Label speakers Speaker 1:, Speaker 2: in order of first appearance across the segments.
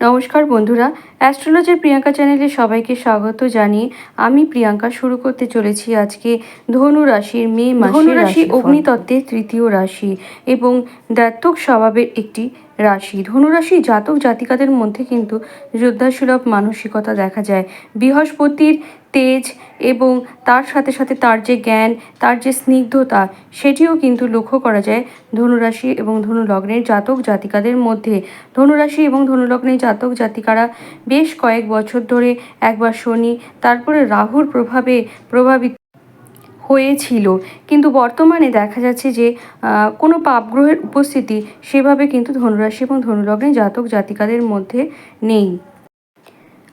Speaker 1: নমস্কার বন্ধুরা অ্যাস্ট্রোলজির প্রিয়াঙ্কা চ্যানেলে সবাইকে স্বাগত জানিয়ে আমি প্রিয়াঙ্কা শুরু করতে চলেছি আজকে ধনু রাশির মে মাসের
Speaker 2: ধনু রাশি
Speaker 1: অগ্নিতত্ত্বের তৃতীয় রাশি এবং দ্বাত্তক স্বভাবের একটি রাশি। ধনুরাশি জাতক জাতিকাদের মধ্যে কিন্তু যোদ্ধাসুলভ মানসিকতা দেখা যায়। বৃহস্পতির তেজ এবং তার সাথে সাথে তার যে জ্ঞান, তার যে স্নিগ্ধতা, সেটিও কিন্তু লক্ষ্য করা যায় ধনুরাশি এবং ধনুলগ্নের জাতক জাতিকাদের মধ্যে। ধনুরাশি এবং ধনুলগ্নের জাতক জাতিকারা বেশ কয়েক বছর ধরে একবার শনি, তারপরে রাহুর প্রভাবে প্রভাবিত হয়েছিল। কিন্তু বর্তমানে দেখা যাচ্ছে যে কোনো পাপগ্রহের উপস্থিতি সেভাবে কিন্তু ধনুরাশি এবং ধনুলগ্নে জাতক জাতিকাদের মধ্যে নেই।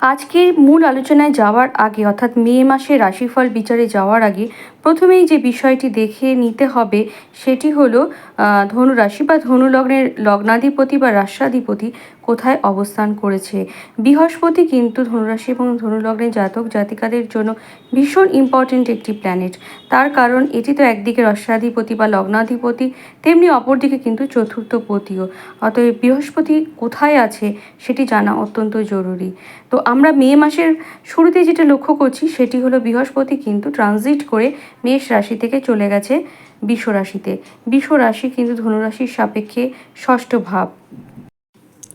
Speaker 1: আজকে মূল আলোচনায় যাওয়ার আগে, অর্থাৎ মে মাসে রাশিফল বিচারে যাওয়ার আগে প্রথমেই যে বিষয়টি দেখে নিতে হবে সেটি হলো ধনুরাশি বা ধনুলগ্নের লগ্নাধিপতি বা রাষ্ট্রাধিপতি কোথায় অবস্থান করেছে? বৃহস্পতি কিন্তু ধনুরাশি এবং ধনুলগ্নের জাতক জাতিকাদের জন্য ভীষণ ইম্পর্ট্যান্ট একটি প্ল্যানেট তার কারণ এটি তো একদিকে রাষ্ট্রাধিপতি বা লগ্নাধিপতি, তেমনি অপরদিকে কিন্তু চতুর্থ পতিও। অতএব বৃহস্পতি কোথায় আছে সেটি জানা অত্যন্ত জরুরি। তো আমরা মে মাসের শুরুতে যেটা লক্ষ্য করছি সেটি হলো বৃহস্পতি কিন্তু ট্রানজিট করে মেষ রাশি থেকে চলে গেছে বিষ রাশিতে। বিষ রাশি কিন্তু ধনুরাশির সাপেক্ষে ষষ্ঠ ভাব।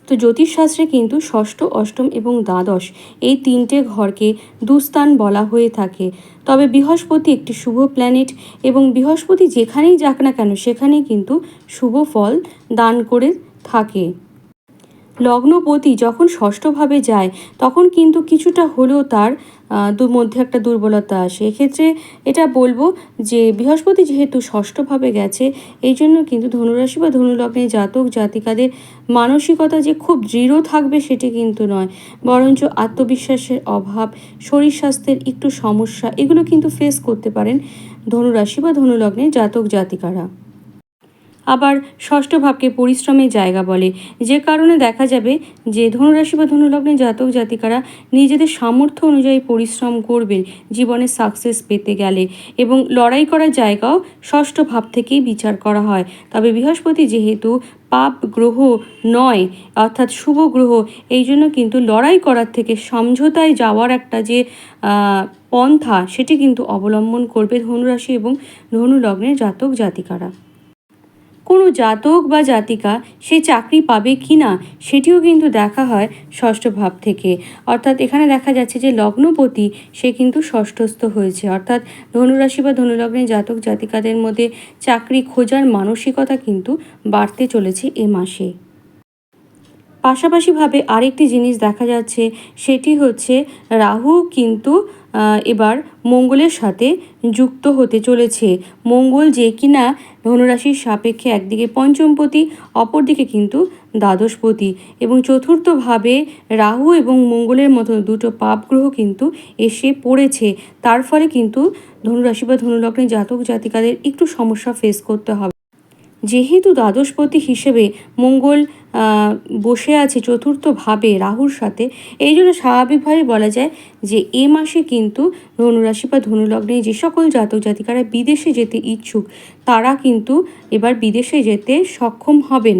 Speaker 1: তো জ্যোতিষশাস্ত্রে কিন্তু ষষ্ঠ, অষ্টম এবং দ্বাদশ এই তিনটে ঘরকে দুস্থান বলা হয়ে থাকে। তবে বৃহস্পতি একটি শুভ প্ল্যানেট এবং বৃহস্পতি যেখানেই যাক না কেন, সেখানেই কিন্তু শুভ ফল দান করে থাকে। লগ্নপতি যখন ষষ্ঠভাবে যায়, তখন কিন্তু কিছুটা হলেও তার মধ্যে একটা দুর্বলতা আসে। এক্ষেত্রে এটা বলব যে, বৃহস্পতি যেহেতু ষষ্ঠভাবে গেছে, এই জন্য কিন্তু ধনুরাশি বা ধনুলগ্নে জাতক জাতিকাদের মানসিকতা যে খুব দৃঢ় থাকবে সেটি কিন্তু নয়। বরঞ্চ আত্মবিশ্বাসের অভাব, শরীর স্বাস্থ্যের একটু সমস্যা, এগুলো কিন্তু ফেস করতে পারেন ধনুরাশি বা ধনুলগ্নে জাতক জাতিকারা। আবার ষষ্ঠ ভাবকে পরিশ্রমের জায়গা বলে। যে কারণে দেখা যাবে যে ধনুরাশি বা ধনুলগ্নের জাতক জাতিকারা নিজেদের সামর্থ্য অনুযায়ী পরিশ্রম করবেন জীবনে সাকসেস পেতে গেলে এবং লড়াই করার জায়গাও ষষ্ঠ ভাব থেকেই বিচার করা হয়। তবে বৃহস্পতি যেহেতু পাপ গ্রহ নয়, অর্থাৎ শুভ গ্রহ এই জন্য কিন্তু লড়াই করার থেকে সমঝোতায় যাওয়ার একটা যে পন্থা, সেটি কিন্তু অবলম্বন করবে ধনুরাশি এবং ধনুলগ্নের জাতক জাতিকারা। কোনো জাতক বা জাতিকা সে চাকরি পাবে কি না, সেটিও কিন্তু দেখা হয় ষষ্ঠ ভাব থেকে। অর্থাৎ এখানে দেখা যাচ্ছে যে লগ্নপতি সে কিন্তু ষষ্ঠস্থ হয়েছে। অর্থাৎ ধনুরাশি বা ধনুলগ্নের জাতক জাতিকাদের মধ্যে চাকরি খোঁজার মানসিকতা কিন্তু বাড়তে চলেছে এ মাসে। পাশাপাশিভাবে আরেকটি জিনিস দেখা যাচ্ছে, সেটি হচ্ছে রাহু কিন্তু এবার মঙ্গলের সাথে যুক্ত হতে চলেছে। মঙ্গল যে কিনা ধনুরাশির সাপেক্ষে একদিকে পঞ্চমপতি, অপরদিকে কিন্তু দ্বাদশপতি এবং চতুর্থভাবে রাহু এবং মঙ্গলের মতো দুটো পাপ গ্রহ কিন্তু এসে পড়েছে। তার ফলে কিন্তু ধনুরাশি বা ধনুলগ্নের জাতক জাতিকাদের একটু সমস্যা ফেস করতে হবে। যেহেতু দ্বাদশপতি হিসেবে মঙ্গল বসে আছে চতুর্থভাবে রাহুর সাথে, এই জন্য স্বাভাবিকভাবে বলা যায় যে এ মাসে কিন্তু ধনুরাশি বা ধনুলগ্নে যে সকল জাতক জাতিকারা বিদেশে যেতে ইচ্ছুক, তারা কিন্তু এবার বিদেশে যেতে সক্ষম হবেন।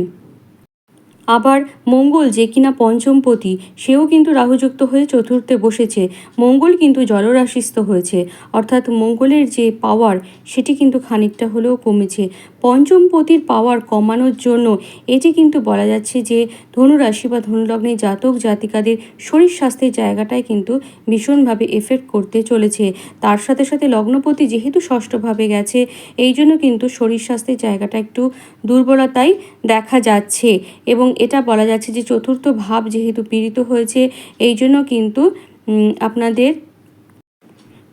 Speaker 1: আবার মঙ্গল যে কিনা পঞ্চমপতি, সেও কিন্তু রাহুযুক্ত হয়ে চতুর্থে বসেছে। মঙ্গল কিন্তু জলরাশিস্থ হয়েছে। অর্থাৎ মঙ্গলের যে পাওয়ার সেটি কিন্তু খানিকটা হলেও কমেছে। পঞ্চমপতির পাওয়ার কমানোর জন্য এটি কিন্তু বলা যাচ্ছে যে, ধনুরাশি বা ধনুলগ্নে জাতক জাতিকাদের শরীর স্বাস্থ্যের জায়গাটায় কিন্তু ভীষণভাবে এফেক্ট করতে চলেছে। তার সাথে সাথে লগ্নপতি যেহেতু ষষ্ঠভাবে গেছে, এই জন্য কিন্তু শরীর স্বাস্থ্যের জায়গাটা একটু দুর্বলতাই দেখা যাচ্ছে। এবং এটা বলা যাচ্ছে যে চতুর্থ ভাব যেহেতু পীড়িত হয়েছে, এই জন্য কিন্তু আপনাদের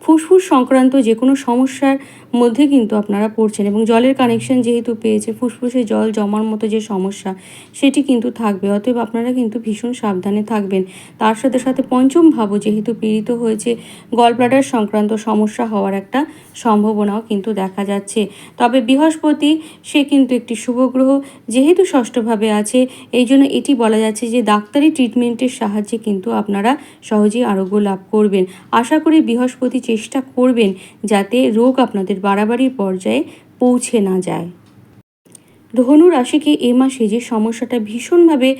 Speaker 1: ফুসফুস সংক্রান্ত যে কোনো সমস্যার মধ্যে কিন্তু আপনারা পড়ছেন এবং জলের কানেকশন যেহেতু পেয়েছে ফুসফুসে জল জমার মতো যে সমস্যা, সেটি কিন্তু থাকবে। অতএব আপনারা কিন্তু ভীষণ সাবধানে থাকবেন। তার সাথে সাথে পঞ্চম ভাবও যেহেতু পীড়িত হয়েছে গলব্লাডার সংক্রান্ত সমস্যা হওয়ার একটা সম্ভাবনাও কিন্তু দেখা যাচ্ছে। তবে বৃহস্পতি, সে কিন্তু একটি শুভ গ্রহ, যেহেতু ষষ্ঠভাবে আছে, এই জন্য এটি বলা যাচ্ছে যে ডাক্তারি ট্রিটমেন্টের সাহায্যে কিন্তু আপনারা সহজেই আরোগ্য লাভ করবেন। আশা করি বৃহস্পতি চেষ্টা করবেন যাতে রোগ আপনাদের বাড়াবাড়ির পর্যায়ে পৌঁছে না যায়। ধনু রাশিকে এ মাসে যে সমস্যাটা ভীষণভাবে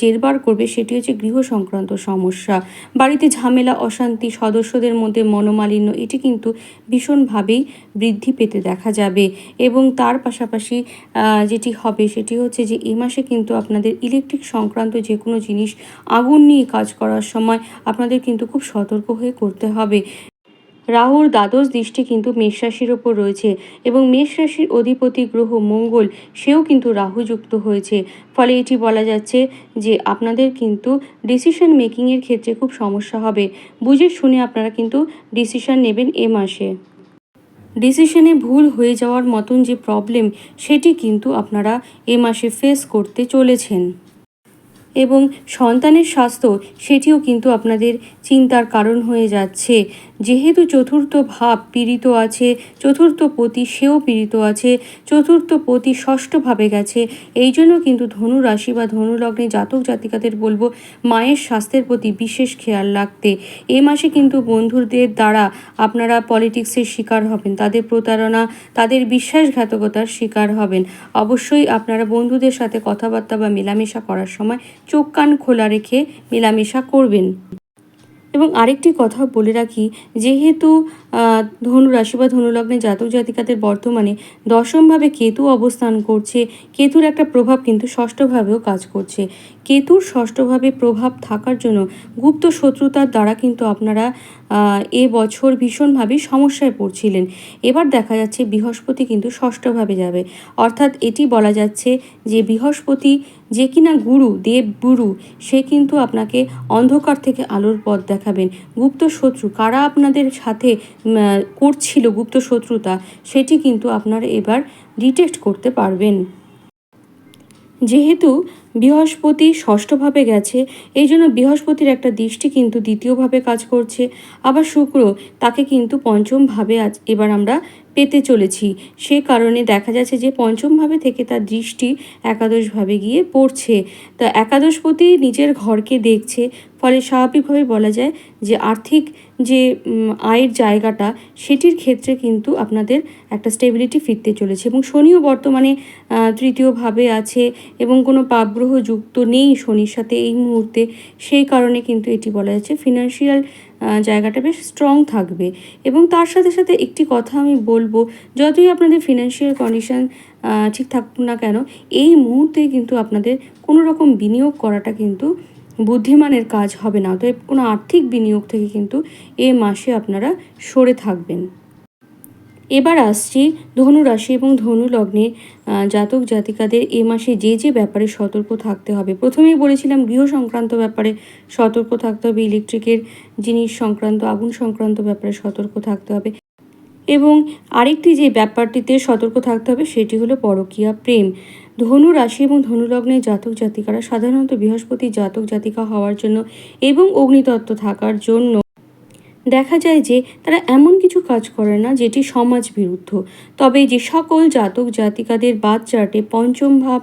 Speaker 1: জেরবার করবে সেটি হচ্ছে গৃহ সংক্রান্ত সমস্যা। বাড়িতে ঝামেলা, অশান্তি, সদস্যদের মধ্যে মনোমালিন্য, এটি কিন্তু ভীষণভাবেই বৃদ্ধি পেতে দেখা যাবে। এবং তার পাশাপাশি যেটি হবে সেটি হচ্ছে যে এ মাসে কিন্তু আপনাদের ইলেকট্রিক সংক্রান্ত যে কোনো জিনিস, আগুন নিয়ে কাজ করার সময় আপনাদের কিন্তু খুব সতর্ক হয়ে করতে হবে। রাহুর দ্বাদশ দৃষ্টি কিন্তু মেষ রাশির ওপর রয়েছে এবং মেষ রাশির অধিপতি গ্রহ মঙ্গল, সেও কিন্তু রাহুযুক্ত হয়েছে। ফলে এটি বলা যাচ্ছে যে আপনাদের কিন্তু ডিসিশন মেকিংয়ের ক্ষেত্রে খুব সমস্যা হবে। বুঝে শুনে আপনারা কিন্তু ডিসিশন নেবেন এ মাসে। ডিসিশনে ভুল হয়ে যাওয়ার মতন যে প্রবলেম সেটি কিন্তু আপনারা এ মাসে ফেস করতে চলেছেন। এবং সন্তানের স্বাস্থ্য, সেটিও কিন্তু আপনাদের চিন্তার কারণ হয়ে যাচ্ছে। যেহেতু চতুর্থ ভাব পীড়িত আছে, চতুর্থ পতি সেও পীড়িত আছে, চতুর্থ পতি ষষ্ঠভাবে গেছে। এই জন্য কিন্তু ধনু রাশি বা ধনু লগ্নে জাতক জাতিকাদের বলব, মায়ের স্বাস্থ্যের প্রতি বিশেষ খেয়াল রাখতে। এ মাসে কিন্তু বন্ধুদের দ্বারা আপনারা পলিটিক্সের শিকার হবেন, তাদের প্রতারণা, তাদের বিশ্বাসঘাতকতার শিকার হবেন। অবশ্যই আপনারা বন্ধুদের সাথে কথাবার্তা বা মেলামেশা করার সময় চোখ কান খোলা রেখে মেলামেশা করবেন। এবং আরেকটি কথা বলে রাখি যেহেতু ধনু রাশি বা ধনুলগ্নে জাতক জাতিকাদের বর্তমানে দশমভাবে কেতু অবস্থান করছে। কেতুর একটা প্রভাব কিন্তু ষষ্ঠভাবেও কাজ করছে। কেতুর ষষ্ঠভাবে প্রভাব থাকার জন্য গুপ্ত শত্রুতার দ্বারা কিন্তু আপনারা এ বছর ভীষণভাবে সমস্যায় পড়ছিলেন। এবার দেখা যাচ্ছে বৃহস্পতি কিন্তু ষষ্ঠভাবে যাবে। অর্থাৎ এটি বলা যাচ্ছে যে বৃহস্পতি যে কিনা গুরু, দেব গুরু, সে কিন্তু আপনাকে অন্ধকার থেকে আলোর পথ দেখাবেন। গুপ্ত শত্রু, কারা আপনাদের সাথে করছিল গুপ্ত শত্রুতা, সেটি কিন্তু আপনারা এবার ডিটেক্ট করতে পারবেন। যেহেতু বৃহস্পতি ষষ্ঠভাবে গেছে, এই জন্য বৃহস্পতির একটা দৃষ্টি কিন্তু দ্বিতীয়ভাবে কাজ করছে। আবার শুক্র তাকে কিন্তু পঞ্চমভাবে আজ এবার আমরা পেতে চলেছি। সে কারণে দেখা যাচ্ছে যে পঞ্চমভাবে থেকে তার দৃষ্টি একাদশভাবে গিয়ে পড়ছে। তা একাদশপতি নিজের ঘরকে দেখছে, ফলে স্বাভাবিকভাবে বলা যায় যে আর্থিক যে আয়ের জায়গাটা, সেটির ক্ষেত্রে কিন্তু আপনাদের একটা স্টেবিলিটি ফিরতে চলেছে। এবং শনিও বর্তমানে তৃতীয়ভাবে আছে এবং কোনো পাপগ্রহ যুক্ত নেই শনির সাথে এই মুহূর্তে। সেই কারণে কিন্তু এটি বলা যাচ্ছে ফিনান্সিয়াল জায়গাটা বেশ স্ট্রং থাকবে। এবং তার সাথে সাথে একটি কথা আমি বলব, যতই আপনাদের ফিনান্সিয়াল কন্ডিশন ঠিক থাকুক না কেন, এই মুহূর্তে কিন্তু আপনাদের কোনো রকম বিনিয়োগ করাটা কিন্তু বুদ্ধিমানের কাজ হবে না। অতএব কোনো আর্থিক বিনিয়োগ থেকে কিন্তু এ মাসে আপনারা সরে থাকবেন। এবার আসছি ধনু রাশি এবং ধনু লগ্নে জাতক জাতিকাদের এ মাসে যে যে ব্যাপারে সতর্ক থাকতে হবে। প্রথমেই বলেছিলাম গৃহ সংক্রান্ত ব্যাপারে সতর্ক থাকতে হবে, ইলেকট্রিকের জিনিস সংক্রান্ত, আগুন সংক্রান্ত ব্যাপারে সতর্ক থাকতে হবে এবং আরেকটি যে ব্যাপারটিতে সতর্ক থাকতে হবে সেটি হলো পরকীয়া প্রেম। ধনু রাশি এবং ধনুলগ্নের জাতক জাতিকারা সাধারণত বৃহস্পতি জাতক জাতিকা হওয়ার জন্য এবং অগ্নিতত্ত্ব থাকার জন্য দেখা যায় যে তারা এমন কিছু কাজ করে না যেটি সমাজ বিরুদ্ধ। তবে যে সকল জাতক জাতিকাদের বাদ পঞ্চম ভাব,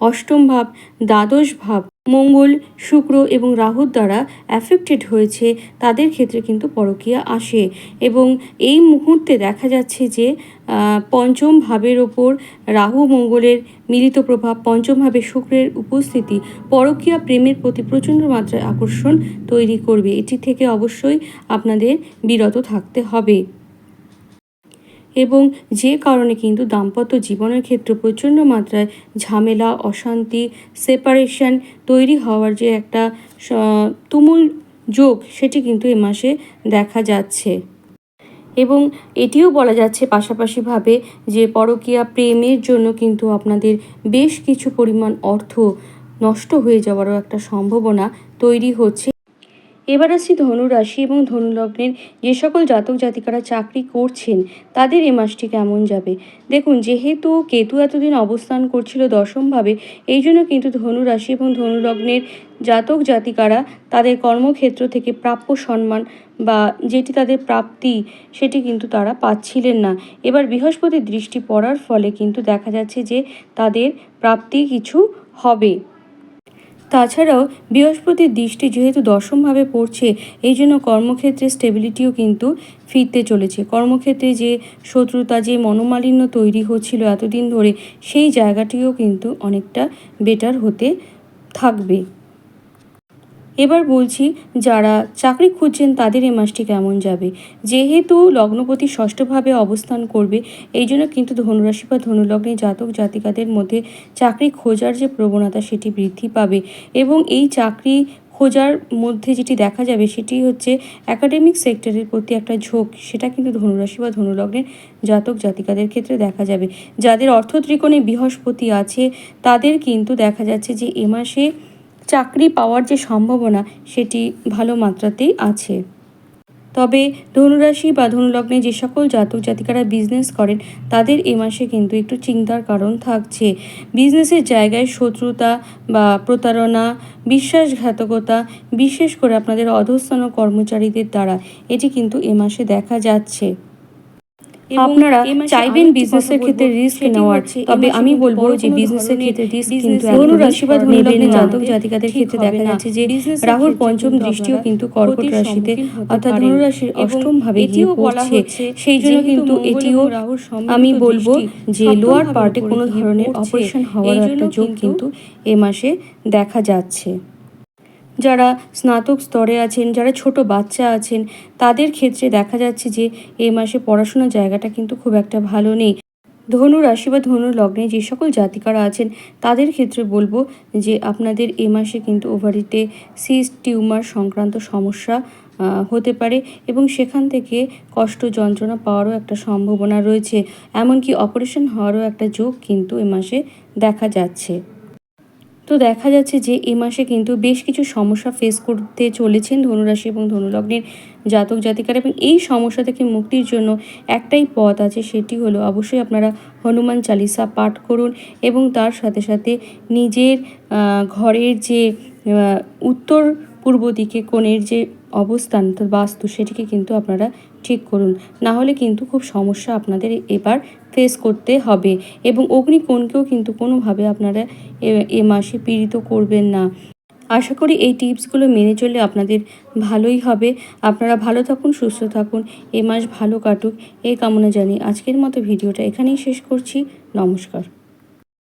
Speaker 1: অষ্টম ভাব, দ্বাদশ ভাব মঙ্গল, শুক্র এবং রাহুর দ্বারা অ্যাফেক্টেড হয়েছে, তাদের ক্ষেত্রে কিন্তু পরকীয়া আসে এবং এই মুহূর্তে দেখা যাচ্ছে যে পঞ্চম ভাবের ওপর রাহু মঙ্গলের মিলিত প্রভাব, পঞ্চম ভাবে শুক্রের উপস্থিতি পরকীয়া প্রেমের প্রতি প্রচণ্ড মাত্রায় আকর্ষণ তৈরি করবে। এটি থেকে অবশ্যই আপনাদের বিরত থাকতে হবে। এবং যে কারণে কিন্তু দাম্পত্য জীবনের ক্ষেত্রে প্রচণ্ড মাত্রায় ঝামেলা, অশান্তি সেপারেশন তৈরি হওয়ার যে একটা তুমুল যোগ সেটি কিন্তু এ মাসে দেখা যাচ্ছে। এবং এটিও বলা যাচ্ছে পাশাপাশিভাবে যে পরকীয়া প্রেমের জন্য কিন্তু আপনাদের বেশ কিছু পরিমাণ অর্থ নষ্ট হয়ে যাওয়ারও একটা সম্ভাবনা তৈরি হচ্ছে। এবার আসছি ধনুরাশি এবং ধনুলগ্নের যে সকল জাতক জাতিকারা চাকরি করছেন, তাদের এ মাসটি কেমন যাবে? দেখুন, যেহেতু কেতু এতদিন অবস্থান করছিল দশমভাবে, এই জন্য কিন্তু ধনুরাশি এবং ধনুলগ্নের জাতক জাতিকারা তাদের কর্মক্ষেত্র থেকে প্রাপ্য সম্মান বা যেটি তাদের প্রাপ্তি, সেটি কিন্তু তারা পাচ্ছিলেন না। এবার বৃহস্পতির দৃষ্টি পড়ার ফলে কিন্তু দেখা যাচ্ছে যে তাদের প্রাপ্তি কিছু হবে। তাছাড়াও বৃহস্পতির দৃষ্টি যেহেতু দশমভাবে পড়ছে, এই জন্য কর্মক্ষেত্রে স্টেবিলিটিও কিন্তু ফিরতে চলেছে। কর্মক্ষেত্রে যে শত্রুতা, যে মনোমালিন্য তৈরি হচ্ছিল এতদিন ধরে, সেই জায়গাটিও কিন্তু অনেকটা বেটার হতে থাকবে। এবার বলছি, যারা চাকরি খুঁজছেন তাদের এই মাসটি কেমন যাবে? যেহেতু লগ্নপতি ষষ্ঠভাবে অবস্থান করবে, এই জন্য কিন্তু ধনুরাশি বা ধনুলগ্নে জাতক জাতিকাদের মধ্যে চাকরি খোঁজার যে প্রবণতা সেটি বৃদ্ধি পাবে এবং এই চাকরি খোঁজার মধ্যে যেটি দেখা যাবে সেটি হচ্ছে একাডেমিক সেক্টরের প্রতি একটা ঝোঁক। সেটা কিন্তু ধনুরাশি বা ধনুলগ্নের জাতক জাতিকাদের ক্ষেত্রে দেখা যাবে। যাদের অর্থ ত্রিকোণে বৃহস্পতি আছে, তাদের কিন্তু দেখা যাচ্ছে যে এ মাসে চাকরি পাওয়ার যে সম্ভাবনা, সেটি ভালো মাত্রাতেই আছে। তবে ধনুরাশি বা ধনুলগ্নে যে সকল জাতক জাতিকারা বিজনেস করেন, তাদের এ মাসে কিন্তু একটু চিন্তার কারণ থাকছে। বিজনেসের জায়গায় শত্রুতা বা প্রতারণা, বিশ্বাসঘাতকতা, বিশেষ করে আপনাদের অধস্থান কর্মচারীদের দ্বারা, এটি কিন্তু এ মাসে দেখা যাচ্ছে। আপনারা চাইবেন বিজনেসের ক্ষেত্রে রিস্ক নেওয়ার। তবে আমি বলব যে বিজনেসের ক্ষেত্রে রিস্ক কিন্তু ধনু রাশি বা ধনু লগ্নের জাতক জাতিকাদের ক্ষেত্রে দেখা যাচ্ছে যে রাহুর পঞ্চম দৃষ্টিও কিন্তু কর্কট রাশিতে অর্থাৎ ধনু রাশির অষ্টম ভাবে গিয়ে পড়ছে। সেই জন্য কিন্তু এটিও আমি বলব যে লোয়ার পার্টে কোনো ধরনের অপারেশন হওয়ার একটা যোগ কিন্তু এ মাসে দেখা যাচ্ছে। যারা স্নাতক স্তরে আছেন, যারা ছোট বাচ্চা আছেন, তাদের ক্ষেত্রে দেখা যাচ্ছে যে এই মাসে পড়াশোনার জায়গাটা কিন্তু খুব একটা ভালো নেই। ধনু রাশি বা ধনু লগ্নে যে সকল জাতিকারা আছেন, তাদের ক্ষেত্রে বলব যে আপনাদের এ মাসে কিন্তু ওভারিতে সিস্ট টিউমার সংক্রান্ত সমস্যা হতে পারে এবং সেখান থেকে কষ্ট যন্ত্রণা পাওয়ারও একটা সম্ভাবনা রয়েছে। এমনকি অপারেশন হওয়ারও একটা যোগ কিন্তু এ মাসে দেখা যাচ্ছে। তো দেখা যাচ্ছে যে এ মাসে কিন্তু বেশ কিছু সমস্যা ফেস করতে চলেছেন ধনুরাশি এবং ধনুলগ্নের জাতক জাতিকার এবং এই সমস্যা থেকে মুক্তির জন্য একটাই পথ আছে, সেটি হলো অবশ্যই আপনারা হনুমান চালিসা পাঠ করুন এবং তার সাথে সাথে নিজের ঘরের যে উত্তর পূর্ব দিকে কোণের যে অবস্থান বাস্তু, সেটিকে কিন্তু আপনারা ঠিক করুন। না হলে কিন্তু খুব সমস্যা আপনাদের এবার ফেস করতে হবে এবং অগ্নিকোণকেও কিন্তু কোনোভাবে আপনারা এ মাসে পীড়িত করবেন না। আশা করি এই টিপসগুলো মেনে চললে আপনাদের ভালোই হবে। আপনারা ভালো থাকুন, সুস্থ থাকুন, এ মাস ভালো কাটুক এই কামনা জানি আজকের মতো ভিডিওটা এখানেই শেষ করছি। নমস্কার।